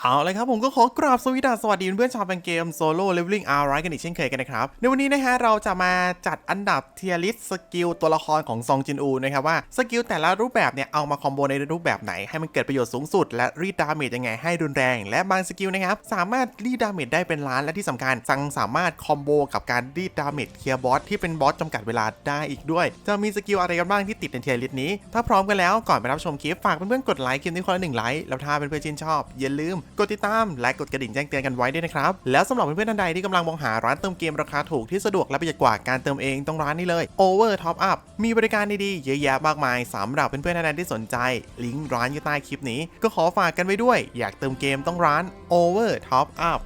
เอาเลยครับผมก็ขอกราบสวสดีสวัสดีเพื่อนๆชาวแฟนเกมโซโล่เลเวลลิ่งอาร์ไรกันอีกเช่นเคยกันนะครับ ในวันนี้นะฮะเราจะมาจัดอันดับเทียริสสกิลตัวละครของซองจินอูนะครับว่าสกิลแต่ละรูปแบบเนี่ยเอามาคอมโบในรูปแบบไหนให้มันเกิดประโยชน์สูงสุด และรีดดาเมจยังไงให้รุนแรง และบางสกิลนะครับสามารถรีดดาเมจได้เป็นล้านและที่สำคัญสังสามารถคอมโบกับการรีดดาเมจเคลียร์บอสที่เป็นบอสจำกัดเวลาได้อีกด้วย จะมีสกิลอะไรกันบ้างที่ติดในเทียริสนี้ ถ้าพร้อมกันแล้วก่อนไปรับชมคลิปฝากเพื่อนๆกดไลค์คลิปนี้คนละหนึ่งไลค์แล้วถ้าเพื่อนๆชื่นชอบอย่าลืมกดติดตามและกดกระดิ่งแจ้งเตือนกันไว้ด้วยนะครับ แล้วสำหรับเพื่อนๆท่านใดที่กำลังมองหาร้านเติมเกมราคาถูกที่สะดวกและประหยัดกว่าการเติมเองต้องร้านนี้เลย Over Top Up มีบริการดีๆเยอะแยะมากมายสำหรับเพื่อนๆท่านใดที่สนใจ ลิงก์ร้านอยู่ใต้คลิปนี้ ก็ขอฝากกันไว้ด้วย อยากเติมเกมต้องร้าน Over Top Up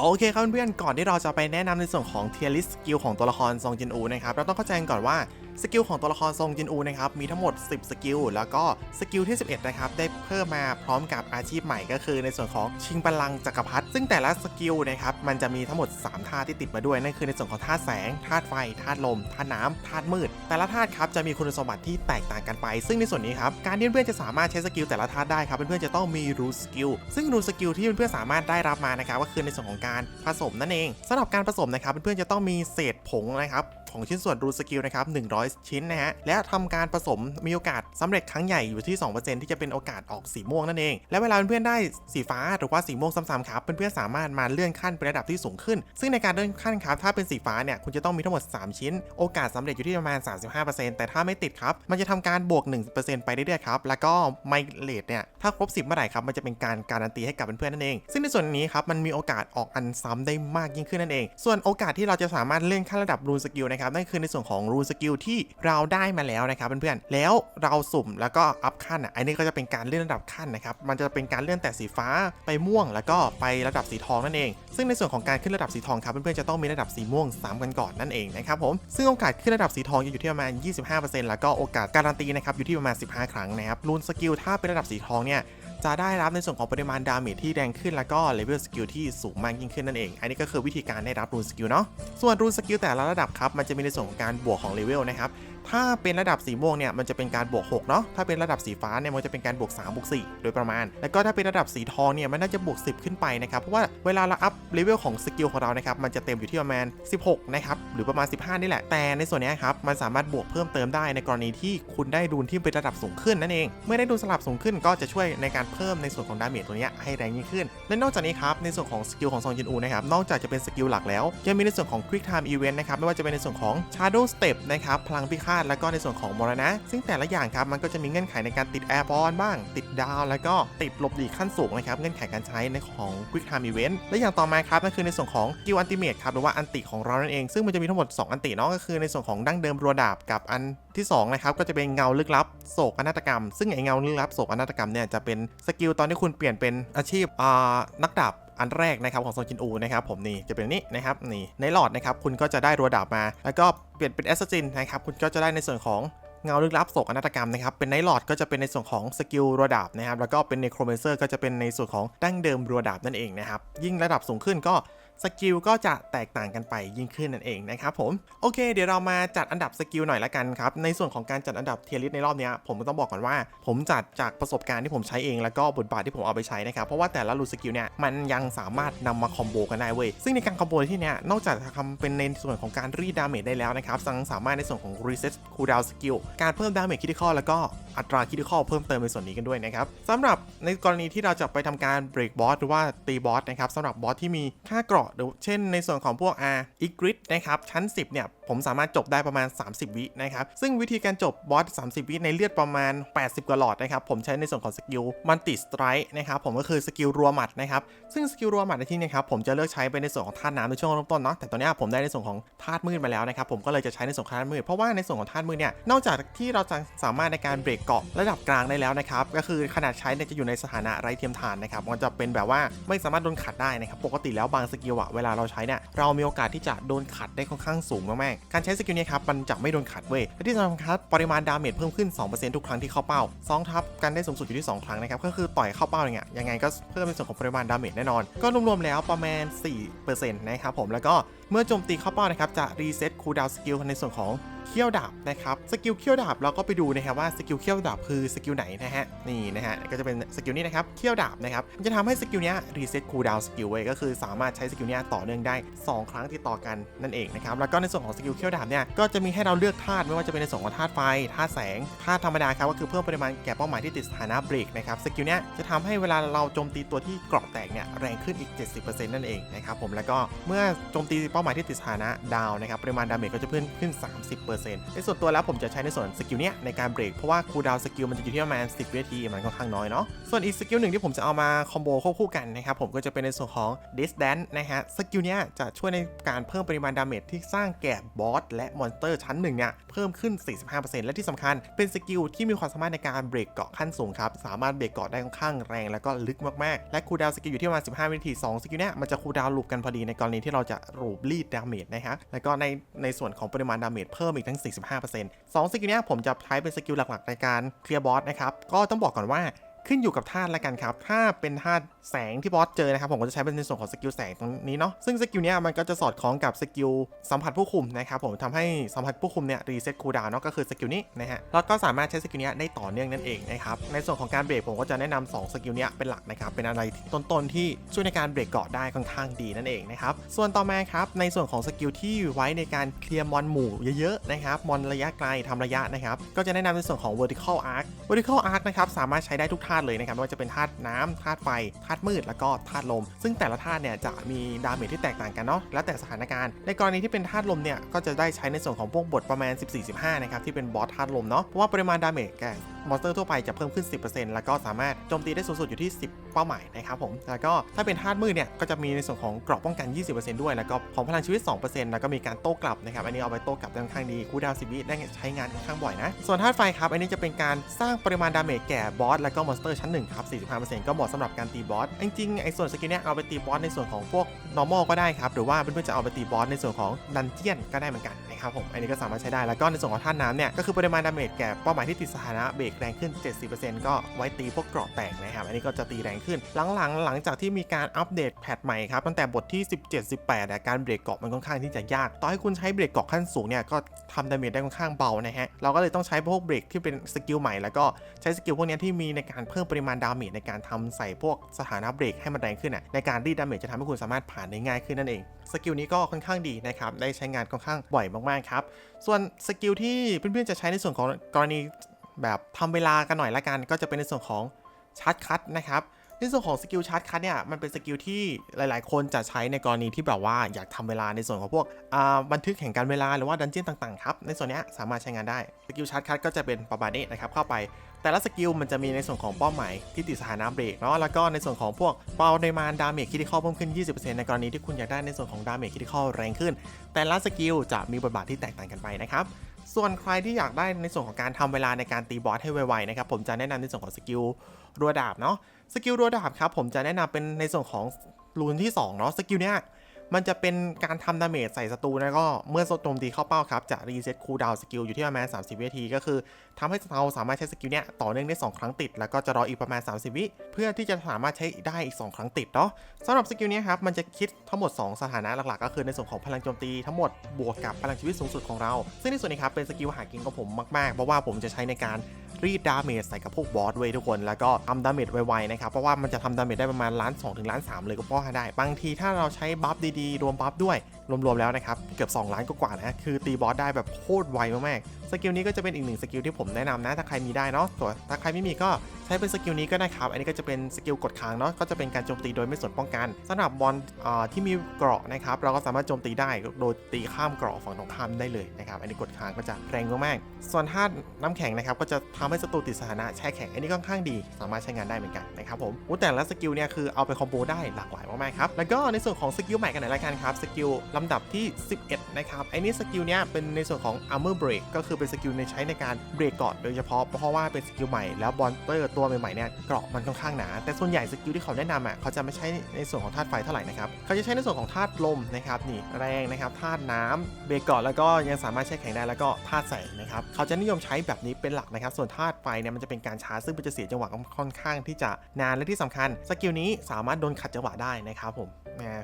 โอเคครับเพื่อนๆก่อนที่เราจะไปแนะนำในส่วนของเทียริสสกิลของตัวละครซองจินอูนะครับเราต้องเข้าใจกันก่อนว่า สกิลของตัวละครซองจินอูนะครับมีทั้งหมด 10 สกิล แล้วก็สกิลที่ 11 นะครับได้เพิ่มมาพร้อมกับอาชีพใหม่ก็คือในส่วนของชิงบัลลังก์จักรพรรดิซึ่งแต่ละสกิลนะครับมันจะมีทั้งหมด3ธาที่ติดมาด้วยนั่นคือในส่วนของธาตุแสงธาตุไฟธาตุลมธาตุน้ำธาตุมืด แต่ละธาตุครับจะมีคุณสมบัติที่แตกต่างกันไป ซึ่งในส่วนนี้ครับการที่เพื่อนจะสามารถใช้สกิลแต่ละธาตุได้ครับเพื่อนๆจะต้องมีรูสกิลซึ่งรูสกิลที่เพื่อนๆสามารถได้รับมานะครับก็คือในส่วนของการผสมนั่นเองสำหรับการผสมนะครับเพื่อนๆจะต้องมีเศษผงนะครับของชิ้นส่วนรูสกิลนะครับ100 ชิ้นนะฮะ และทำการผสมมีโอกาสสำเร็จครั้งใหญ่อยู่ที่ 2%ที่จะเป็นโอกาสออกสีม่วงนั่นเอง และเวลาเพื่อนๆได้สีฟ้าหรือว่าสีม่วงซ้ำๆครับเพื่อนๆสามารถมาเลื่อนขั้นเป็นระดับที่สูงขึ้น ซึ่งในการเลื่อนขั้นครับถ้าเป็นสีฟ้าเนี่ยคุณจะต้องมีทั้งหมด 3 ชิ้น โอกาสสำเร็จอยู่ที่ประมาณ 35%แต่ถ้าไม่ติดครับมันจะทำการบวก 1%ไปเรื่อยๆครับแล้วก็ไมเลทเนี่ยถ้าครบ 10เมื่อไหร่ครับมันจะเป็นการการันตีให้กับเพื่อนๆนั่นเอง ซึ่งในส่วนนี้ครับมันมีโอกาสออกอันซ้ำได้มากยิ่งขึ้นนั่นเอง ส่วนโอกาสที่เราจะสามารถเลื่อนขั้นระดับรูนสกิลนะครับนั่นคือในส่วนของรูนสกิลที่เราได้มาแล้วนะครับเพื่อนๆแล้วเราสุ่มแล้วก็อัพขั้นอะอันนี้ก็จะเป็นการเลื่อนระดับขั้นนะครับมันจะเป็นการเลื่อนแต่สีฟ้าไปม่วง แล้วก็ไประดับสีทองนั่นเอง ซึ่งในส่วนของการขึ้นระดับสีทองครับเพื่อนๆจะต้องมีระดับสีม่วงซ้ำกันก่อนนั่นเองนะครับผมซึ่งโอกาสขึ้นระดับสีทองจะอยู่ที่ประมาณ 25%แล้วก็โอกาสการันตีนะครับอยู่ที่ประมาณ 15 ครั้งนะครับรูนสกิลถ้าเป็นระดับสีทองเนี่ย จะได้รับในส่วนของปริมาณดาเมจที่แรงขึ้นแล้วก็เลเวลสกิลที่สูงมากยิ่งขึ้นนั่นเอง อันนี้ก็คือวิธีการได้รับรูนสกิลเนาะส่วนรูนสกิลแต่ละระดับครับมันจะมีในส่วนของการบวกของเลเวลนะครับ ถ้าเป็นระดับสีม่วงเนี่ยมันจะเป็นการบวก6เนาะถ้าเป็นระดับสีฟ้าเนี่ยมันจะเป็นการบวก3บวก4โดยประมาณ แล้วก็ถ้าเป็นระดับสีทองเนี่ยมันน่าจะบวก 10 ขึ้นไปนะครับเพราะว่าเวลาเราอัพเลเวลของสกิลของเรานะครับมันจะเต็มอยู่ที่ประมาณ 16นะครับหรือประมาณ 15 นี่แหละ แต่ในส่วนนี้ครับมันสามารถบวกเพิ่มเติมได้ในกรณีที่คุณได้รูนที่เป็นระดับสูงขึ้นนั่นเอง เมื่อได้รูนสลับสูงขึ้นก็จะช่วยในการเพิ่มในส่วนของดาเมจตัวเนี้ยให้แรงยิ่งขึ้น และนอกจากนี้ครับในส่วนของสกิลของซองจินอูนะครับนอกจากจะเป็นสกิลหลักแล้วยังมีในส่วนของ Quick Time Event นะครับไม่ว่าจะเป็นในส่วนของ Shadow Step นะครับพลังพิฆาตแล้วก็ในส่วนของมรณะ ซึ่งแต่ละอย่างครับมันก็จะมีเงื่อนไขในการติด Airborne บ้าง ติดดาว แล้วก็ติดหลบหลีกขั้นสูงนะครับเงื่อนไขการใช้ในของ Quick Time Event และอย่างต่อมาครับนั่นคือในส่วนของ Skill Ultimate ครับหรือว่าอันติของเรานั่นเองซึ่งมันจะมีทั้งหมด 2 อันติเนาะก็คือในส่วนของดั้งเดิมรัวดาบกับอันที่2นะครับก็จะเป็นเงาลึกลับโศกอนาตกรรม ซึ่งไอเงาลึกลับโศกอนาตกรรมเนี่ยจะเป็นสกิลตอนที่คุณเปลี่ยนเป็นอาชีพอ่านักดาบ อันแรกนะครับของโซนจินอูนะครับผมนี่จะเป็นนี้นะครับนี่ในหลอดนะครับคุณก็จะได้รัวดาบมา แล้วก็เปลี่ยนเป็นแอสซินนะครับคุณก็จะได้ในส่วนของเงาลึกลับโศกอนาตกรรมนะครับ เป็นไนท์หลอดก็จะเป็นในส่วนของสกิลรัวดาบนะครับ แล้วก็เป็นเนโครเมเซอร์ก็จะเป็นในส่วนของดั้งเดิมรัวดาบนั่นเองนะครับ ยิ่งระดับสูงขึ้นก็ สกิลก็จะแตกต่างกันไปยิ่งขึ้นนั่นเองนะครับผมโอเค เดี๋ยวเรามาจัดอันดับสกิลหน่อยละกันครับในส่วนของการจัดอันดับเทียริสในรอบนี้ผมต้องบอกก่อนว่า ผมจัดจากประสบการณ์ที่ผมใช้เองแล้วก็บทบาทที่ผมเอาไปใช้นะครับเพราะว่าแต่ละรูสกิลเนี่ยมันยังสามารถนำมาคอมโบกันได้เว้ยซึ่งในการคอมโบที่เนี้ยนอกจากจะทำเป็นในส่วนของการรีดดาเมจได้แล้วนะครับยังสามารถในส่วนของ reset cooldown skill การเพิ่มดาเมจคิดข้อแล้วก็ อัตราคิดข้อเพิ่มเติมในส่วนนี้กันด้วยนะครับสำหรับในกรณีที่เราจะไปทำการเบรกบอสหรือว่าตีบอสนะครับสำหรับบอสที่มีค่าเกราะเช่น ในส่วนของพวก R อีกริดนะครับชั้น 10 เนี่ย ผมสามารถจบได้ประมาณ 30 วินะครับ ซึ่งวิธีการจบบอส 30 วิในเลือดประมาณ 80 กว่าหลอดนะครับ ผมใช้ในส่วนของสกิลมันติสไตร์นะครับ ผมก็คือสกิลรัวหมัดนะครับ ซึ่งสกิลรัวหมัดในที่นี้ครับ ผมจะเลือกใช้ไปในส่วนของธาตุน้ำในช่วงเริ่มต้นเนาะ แต่ตอนนี้ผมได้ในส่วนของธาตุมืดมาแล้วนะครับ ผมก็เลยจะใช้ในส่วนของธาตุมืด เพราะว่าในส่วนของธาตุมืดเนี่ย นอกจากที่เราจะสามารถในการเบรกเกาะระดับกลางได้แล้วนะครับ ก็คือขนาดใช้เนี่ยจะอยู่ในสถานะไร้เทียมทานนะครับ มันจะเป็นแบบว่าไม่สามารถโดนขัดได้นะครับ ปกติแล้วบางสกิลอะเวลาเราใช้เนี่ยเรามีโอกาสที่จะโดนขัดได้ค่อนข้างสูงมากๆ การใช้สกิลนี้ครับมันจะไม่โดนขัดเว้ยและที่สำคัญครับปริมาณดาเมจเพิ่มขึ้น 2%ทุกครั้งที่เข้าเป้า2ทับกันได้สูงสุดอยู่ที่ 2 ครั้งนะครับ ก็คือต่อยเข้าเป้าอย่างเงี้ยยังไงก็เพิ่มในส่วนของปริมาณดาเมจแน่นอน ก็รวมๆแล้วประมาณ4%นะครับผมแล้วก็เมื่อโจมตีเข้าเป้านะครับจะรีเซ็ตคูลดาวน์สกิลในส่วนของเขี้ยวดาบนะครับสกิลเขี้ยวดาบเราก็ไปดูนะครับว่าสกิลเขี้ยวดาบคือสกิลไหนนะฮะนี่นะฮะก็จะเป็นสกิลนี้นะครับเขี้ยวดาบนะครับมันจะทำให้สกิลนี้รีเซ็ตคูลดาวน์สกิลไว้ก็คือ สามารถใช้สกิลนี้ต่อเนื่องได้ 2 ครั้งติดต่อกันนั่นเองนะครับแล้วก็ในส่วนของสกิลเขี้ยวดาบเนี่ยก็จะมีให้เราเลือกธาตุไม่ว่าจะเป็นในส่วนของธาตุไฟธาตุแสงธาตุธรรมดาครับก็คือเพิ่มปริมาณแก่เป้าหมายที่ติดสถานะเบรกนะครับสกิลนี้จะทำให้เวลาเราโจมตีตัวที่เกราะแตกเนี่ยแรงขึ้นอีก 70%นั่นเองนะครับผมแล้วก็เมื่อโจมตีเป้าหมายที่ติดสถานะดาวนะครับปริมาณดาเมจก็จะเพิ่มขึ้น 30%ในส่วนตัวแล้วผมจะใช้ในส่วนสกิลเนี้ยในการเบรกเพราะว่าคูดาวสกิลมันจะอยู่ที่ประมาณ 10วินาทีมันค่อนข้างน้อยเนาะส่วนอีกสกิลหนึ่งที่ผมจะเอามาคอมโบควบคู่กันนะครับผมก็จะเป็นในส่วนของ Dis Dance นะฮะสกิลเนี้ยจะช่วยในการเพิ่มปริมาณดาเมจที่สร้างแก่บอสและมอนสเตอร์ชั้นหนึ่งเนี่ยเพิ่มขึ้น 45%และที่สำคัญเป็นสกิลที่มีความสามารถในการเบรกเกาะขั้นสูงครับสามารถเบรกเกาะได้ค่อนข้างแรงแล้วก็ลึกมากๆ และคูดาวสกิลอยู่ที่ประมาณ 15 วินาที 2 สกิลเนี้ยมันจะคูดาวลูปกันพอดีในกรณีที่เราจะรูปรีดดาเมจนะฮะ แล้วก็ในในส่วนของปริมาณดาเมจเพิ่มอีกทั้ง 45% 2สกิลนี้ผมจะใช้เป็นสกิลหลักๆในการเคลียร์บอสนะครับ ก็ต้องบอกก่อนว่า ขึ้นอยู่กับธาตุละกันครับ ถ้าเป็นธาตุแสงที่บอสเจอนะครับ ผมก็จะใช้เป็นในส่วนของสกิลแสงตรงนี้เนาะ ซึ่งสกิลเนี้ยมันก็จะสอดคล้องกับสกิลสัมผัสผู้คุมนะครับผมทำให้สัมผัสผู้คุมเนี่ยรีเซ็ตคูลดาวน์เนาะก็คือสกิลนี้นะฮะ แล้วก็สามารถใช้สกิลนี้ได้ต่อเนื่องนั่นเองนะครับ ในส่วนของการเบรกผมก็จะแนะนำ2สกิลนี้เป็นหลักนะครับ เป็นอะไรต้นๆที่ช่วยในการเบรกเกาะได้ค่อนข้างดีนั่นเองนะครับ ส่วนต่อมาครับในส่วนของสกิลที่ไว้ในการเคลียร์มอนหมู่เยอะๆนะครับ มอนระยะไกลทำระยะนะครับ ก็จะแนะนำในส่วนของ vertical arc vertical arc นะครับสามารถใช้ได้ทุกธาตุเลยนะครับไม่ว่าจะเป็นธาตุน้ำธาตุไฟธาตุมืดแล้วก็ธาตุลม ซึ่งแต่ละธาตุเนี่ยจะมีดาเมจที่แตกต่างกันเนาะแล้วแต่สถานการณ์ ในกรณีที่เป็นธาตุลมเนี่ยก็จะได้ใช้ในส่วนของพวกบทประมาณ 14-15นะครับที่เป็นบอสธาตุลมเนาะเพราะว่าปริมาณดาเมจแก่ มอนสเตอร์ทั่วไปจะเพิ่มขึ้น 10%แล้วก็สามารถโจมตีได้สูงสุดอยู่ที่ 10 เป้าหมายนะครับผมแล้วก็ถ้าเป็นธาตุมืดเนี่ยก็จะมีในส่วนของเกราะป้องกัน 20%ด้วยแล้วก็ของพลังชีวิต 2%แล้วก็มีการโต้กลับนะครับอันนี้เอาไปโต้กลับค่อนข้างดีคูดาวน์10วิได้ใช้งานค่อนข้างบ่อยนะส่วนธาตุไฟครับอันนี้จะเป็นการสร้างปริมาณดาเมจแก่บอสแล้วก็มอนสเตอร์ชั้น1ครับ45%ก็เหมาะสำหรับการตีบอสจริงๆไอ้ส่วนสกิลเนี้ยเอาไปตีบอสในส่วนของพวก normal ก็ได้ครับหรือว่าเพื่อนๆจะเอาไปตีบอสในส่วนของดันเจียนก็ได้เหมือนกันนะครับผมอันนี้ก็สามารถใช้ได้แล้วก็ในส่วนของธาตุน้ำเนี่ยก็คือปริมาณดาเมจแก่เป้าหมายที่ติดสถานะเบรกแรงขึ้น 70%ก็ไว้ตีพวกเกราะแตกนะครับ อันนี้ก็จะตีแรงขึ้น หลังๆ หลังจากที่มีการอัปเดตแพทใหม่ครับตั้งแต่บทที่ 17 18อ่การเบรกเกาะมันค่อนข้างที่จะยาก ต่อให้คุณใช้เบรกเกาะขั้นสูงเนี่ยก็ทำดาเมจได้ค่อนข้างเบานะฮะ เราก็เลยต้องใช้พวกเบรกที่เป็นสกิลใหม่แล้วก็ใช้สกิลพวกนี้ที่มีในการเพิ่มปริมาณดาเมจในการทำใส่พวกสถานะเบรกให้มันแรงขึ้นอะในการรีดดาเมจจะทำให้คุณสามารถผ่านได้ง่ายขึ้นนั่นเองสกิลนี้ก็ค่อนข้างดีนะครับได้ใช้งานค่อนข้างบ่อยมากๆครับส่วนสกิลที่เพื่อนๆจะใช้ในส่วนของกรณี แบบทำเวลากันหน่อยละกัน ก็จะเป็นในส่วนของชาร์จคัตนะครับในส่วนของสกิลชาร์จคัตเนี่ยมันเป็นสกิลที่หลาย ๆ คนจะใช้ในกรณีที่แบบว่าอยากทำเวลาในส่วนของพวกบันทึกแห่งการเวลาหรือว่าดันเจี้ยนต่าง ๆ ครับ ในส่วนนี้สามารถใช้งานได้สกิลชาร์จคัตก็จะเป็นประมาณนี้นะครับเข้าไป แต่ละสกิลมันจะมีในส่วนของเป้าหมายที่ติดสถานะเบรกเนาะแล้วก็ในส่วนของพวกเป้าในมานดาเมจคิดที่เข้าเพิ่มขึ้น 20%ในกรณีที่คุณอยากได้ในส่วนของดาเมจคิดที่เข้าแรงขึ้น แต่ละสกิลจะมีบทบาทที่แตกต่างกันไปนะครับ ส่วนใครที่อยากได้ในส่วนของการทำเวลาในการตีบอสให้ไวๆนะครับผมจะแนะนำในส่วนของสกิลรัวดาบเนาะสกิลรัวดาบครับผมจะแนะนำเป็นในส่วนของรูนที่สองเนาะสกิลเนี้ย มันจะเป็นการทำดาเมจใส่ศัตรูแล้วก็เมื่อโจมตีเข้าเป้าครับ จะรีเซ็ตคูลดาวน์สกิลอยู่ที่ประมาณ 30 วินาที ก็คือทำให้เราสามารถใช้สกิลเนี้ยต่อเนื่องได้ 2 ครั้งติด แล้วก็จะรออีกประมาณ 30 วิ เพื่อที่จะสามารถใช้ได้อีก 2 ครั้งติดเนาะสำหรับสกิลเนี้ยครับมันจะคิดทั้งหมด 2 สถานะหลักๆ ก็คือในส่วนของพลังโจมตีทั้งหมดบวกกับพลังชีวิตสูงสุดของเรา ซึ่งในส่วนนี้ครับเป็นสกิลหากินของผมมากๆเพราะว่าผมจะใช้ในการรีดดาเมจใส่กับพวกบอสเว้ยทุกคน แล้วก็ทำดาเมจไวๆนะครับเพราะว่ามันจะทำดาเมจได้ประมาณล้าน2ถึงล้าน3เลยก็พอได้ บางทีถ้าเราใช้บัฟดีๆรวมบัฟด้วย รวมๆแล้วนะครับเกือบ 2 ล้านกว่าๆนะคือตีบอสได้แบบโคตรไวมากๆสกิลนี้ก็จะเป็นอีกหนึ่งสกิลที่ผมแนะนำนะถ้าใครมีได้เนาะส่วนถ้าใครไม่มีก็ใช้เป็นสกิลนี้ก็ได้ครับ อันนี้ก็จะเป็นสกิลกดค้างเนาะก็จะเป็นการโจมตีโดยไม่สนป้องกันสำหรับบอลที่มีเกราะนะครับเราก็สามารถโจมตีได้โดยตีข้ามเกราะฝั่งตรงข้ามได้เลยนะครับอันนี้กดค้างก็จะแรงมากๆส่วนธาตุน้ำแข็งนะครับก็จะทำให้ศัตรูติดสถานะแช่แข็งอันนี้ค่อนข้างดี สามารถใช้งานได้เหมือนกันนะครับผมอู้แต่ละสกิลเนี่ยคือเอาไปคอมโบได้หลากหลายมากๆครับแล้วก็ในส่วนของสกิลใหม่กันหน่อยละกันครับสกิลลำดับที่ 11 นะครับไอ้นี่สกิลเนี้ยเป็นในส่วนของ armor break ก็คือเป็นสกิลในใช้ในการเบรกเกาะโดยเฉพาะเพราะว่าเป็นสกิลใหม่แล้วบอลเตอร์ตัวใหม่ๆเนี่ยเกราะมันค่อนข้างหนา แต่ส่วนใหญ่สกิลที่เขาแนะนำอะเขาจะไม่ใช้ในส่วนของธาตุไฟเท่าไหร่นะครับเขาจะใช้ในส่วนของธาตุลมนะครับนี่แรงนะครับธาตุน้ำเบรกเกาะแล้วก็ยังสามารถแช่แข็งได้แล้วก็ธาตุแสงนะครับเขาจะนิยมใช้แบบนี้เป็นหลักนะครับส่วนธาตุไฟเนี่ยมันจะเป็นการชาร์จซึ่งมันจะเสียจังหวะค่อนข้างที่จะนานและที่สำคัญสกิลนี้สามารถโดนขัดจังหวะได้นะครับผม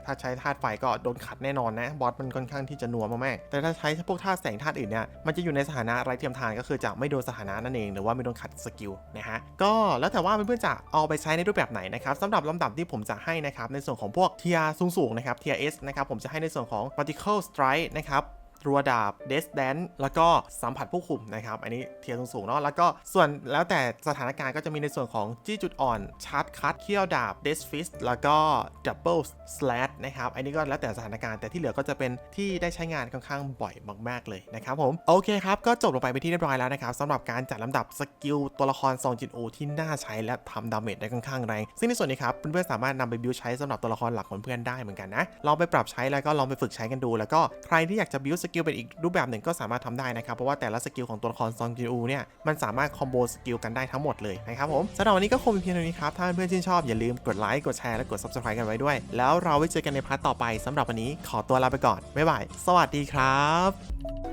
ถ้าใช้ธาตุไฟก็โดนขัดแน่นอนนะบอสมันค่อนข้างที่จะนัวมากๆแต่ถ้าใช้พวกท่าแสงท่าอื่นเนี่ยมันจะอยู่ในสถานะไร้เทียมทานก็คือจะไม่โดนสถานะนั่นเองหรือว่าไม่โดนขัดสกิลนะฮะก็แล้วแต่ว่าเพื่อนๆจะเอาไปใช้ในรูปแบบไหนนะครับสำหรับลำดับที่ผมจะให้นะครับในส่วนของพวกเทียสูงๆนะครับเทียเอสนะครับผมจะให้ในส่วนของ particle strike นะครับ รัวดาบเดสแดนแล้วก็สัมผัสผู้คุมนะครับ อันนี้เทียร์สูงๆเนาะแล้วก็ส่วนแล้วแต่สถานการณ์ก็จะมีในส่วนของจี้จุดอ่อนชาร์จคัตเคี่ยวดาบเดสฟิสแล้วก็ดับเบิลสแลดนะครับ อันนี้ก็แล้วแต่สถานการณ์แต่ที่เหลือก็จะเป็นที่ได้ใช้งานค่อนข้างบ่อยมากๆเลยนะครับผมโอเคครับก็จบลงไปเป็นที่เรียบร้อยแล้วนะครับสำหรับการจัดลำดับสกิลตัวละครซองจินโอที่น่าใช้และทำดาเมจได้ค่อนข้างแรง ซึ่งในส่วนนี้ครับเพื่อนๆสามารถนำไปบิวใช้สำหรับตัวละครหลักของเพื่อนได้เหมือนกันนะลองไปปรับใช้แล้วก็ลองไปฝึกใช้กันดู แล้วก็ใครที่อยากจะบิวสกิลเป็นอีกรูปแบบหนึ่งก็สามารถทำได้นะครับ เพราะว่าแต่ละสกิลของตัวละครซองจินอูเนี่ยมันสามารถคอมโบสกิลกันได้ทั้งหมดเลยนะครับผมสำหรับวันนี้ก็คงเป็นเพียงเท่านี้ครับ ถ้าเพื่อนๆชื่นชอบอย่าลืมกดไลค์กดแชร์และกด subscribe กันไว้ด้วย แล้วเราไว้เจอกันในพาร์ทต่อไปสำหรับวันนี้ขอตัวลาไปก่อนบ๊ายบายสวัสดีครับ